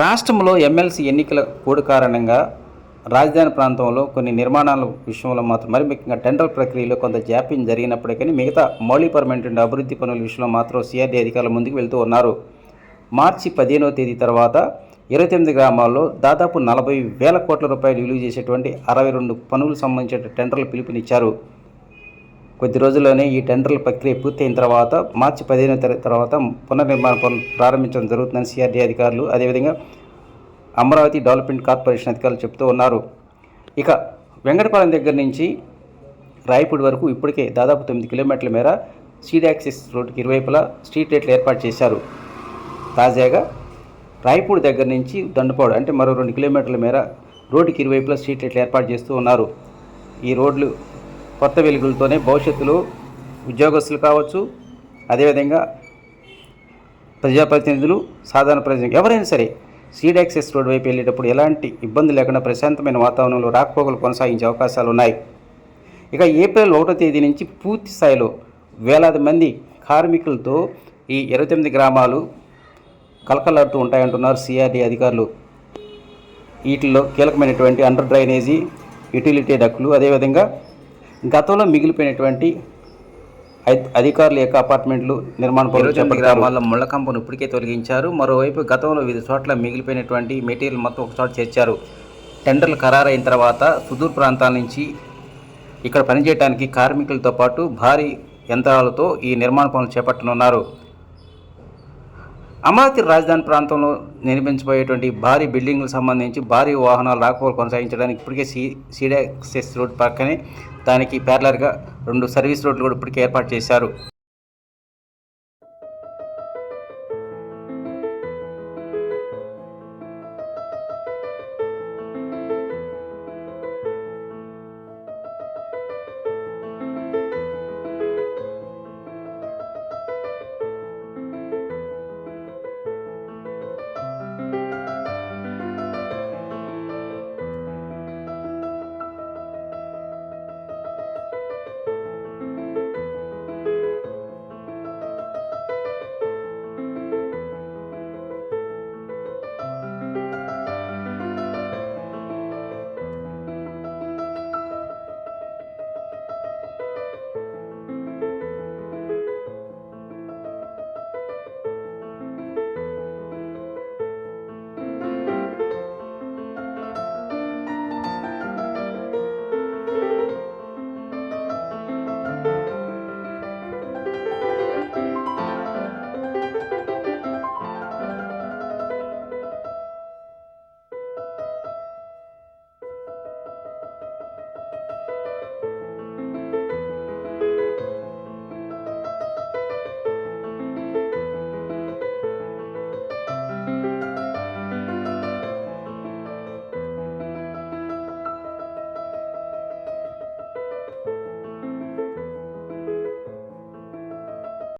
రాష్ట్రంలో ఎమ్మెల్సీ ఎన్నికల కోడ్ కారణంగా రాజధాని ప్రాంతంలో కొన్ని నిర్మాణాల విషయంలో మాత్రం మరి ముఖ్యంగా టెండర్ ప్రక్రియలో కొంత జాప్యం జరిగినప్పటికీ మిగతా మౌలికపరమైనటువంటి అభివృద్ధి పనుల విషయంలో మాత్రం సిఆర్డీ అధికారులు ముందుకు వెళ్తూ ఉన్నారు. మార్చి పదిహేనవ తేదీ తర్వాత ఇరవై తొమ్మిది గ్రామాల్లో దాదాపు నలభై వేల కోట్ల రూపాయలు విలువ చేసేటువంటి అరవై రెండు పనులకు సంబంధించిన టెండర్లు పిలుపునిచ్చారు. కొద్ది రోజుల్లోనే ఈ టెండర్ల ప్రక్రియ పూర్తయిన తర్వాత మార్చి పదిహేను తర- తర్వాత పునర్నిర్మాణ పనులు ప్రారంభించడం జరుగుతుందని సిఆర్డీ అధికారులు అదేవిధంగా అమరావతి డెవలప్మెంట్ కార్పొరేషన్ అధికారులు చెప్తూ ఉన్నారు. ఇక వెంకటపాలెం దగ్గర నుంచి రాయపూడి వరకు ఇప్పటికే దాదాపు తొమ్మిది కిలోమీటర్ల మేర సీడ్ యాక్సెస్ రోడ్డుకి ఇరువైపులా స్ట్రీట్ లైట్లు ఏర్పాటు చేశారు. తాజాగా రాయపూడి దగ్గర నుంచి దండపాడు అంటే మరో రెండు కిలోమీటర్ల మేర రోడ్డుకి ఇరువైపులా స్ట్రీట్ లైట్లు ఏర్పాటు చేస్తూ ఉన్నారు. ఈ రోడ్లు కొత్త వెలుగులతోనే భవిష్యత్తులో ఉద్యోగస్తులు కావచ్చు అదేవిధంగా ప్రజాప్రతినిధులు సాధారణ ప్రజలు ఎవరైనా సరే సీడ్ యాక్సెస్ రోడ్ వైపు వెళ్ళేటప్పుడు ఎలాంటి ఇబ్బంది లేకుండా ప్రశాంతమైన వాతావరణంలో రాకపోకలు కొనసాగించే అవకాశాలు ఉన్నాయి. ఇక ఏప్రిల్ ఒకటో తేదీ నుంచి పూర్తి స్థాయిలో వేలాది మంది కార్మికులతో ఈ ఇరవై తొమ్మిది గ్రామాలు కలకలాడుతూ ఉంటాయంటున్నారు సిఆర్డీ అధికారులు. వీటిల్లో కీలకమైనటువంటి అండర్ డ్రైనేజీ యూటిలిటీ డక్కులు అదేవిధంగా గతంలో మిగిలిపోయినటువంటి అధి- అధికారుల యొక్క అపార్ట్మెంట్లు నిర్మాణ పనులు. గ్రామాల్లో ముళ్ళ కంపను ఇప్పటికే తొలగించారు. మరోవైపు గతంలో వివిధ చోట్ల మిగిలిపోయినటువంటి మెటీరియల్ మొత్తం ఒక చోట చేర్చారు. టెండర్లు ఖరారైన తర్వాత సుదూర ప్రాంతాల నుంచి ఇక్కడ పనిచేయడానికి కార్మికులతో పాటు భారీ యంత్రాలతో ఈ నిర్మాణ పనులు చేపట్టనున్నారు. అమరావతి రాజధాని ప్రాంతంలో నిర్మించబోయేటువంటి భారీ బిల్డింగ్లకు సంబంధించి భారీ వాహనాలు రాకపోకలు కొనసాగించడానికి ఇప్పటికే సీ సీడాక్సెస్ రోడ్ పక్కనే దానికి ప్యారలర్గా రెండు సర్వీస్ రోడ్లు కూడా ఇప్పటికే ఏర్పాటు చేశారు.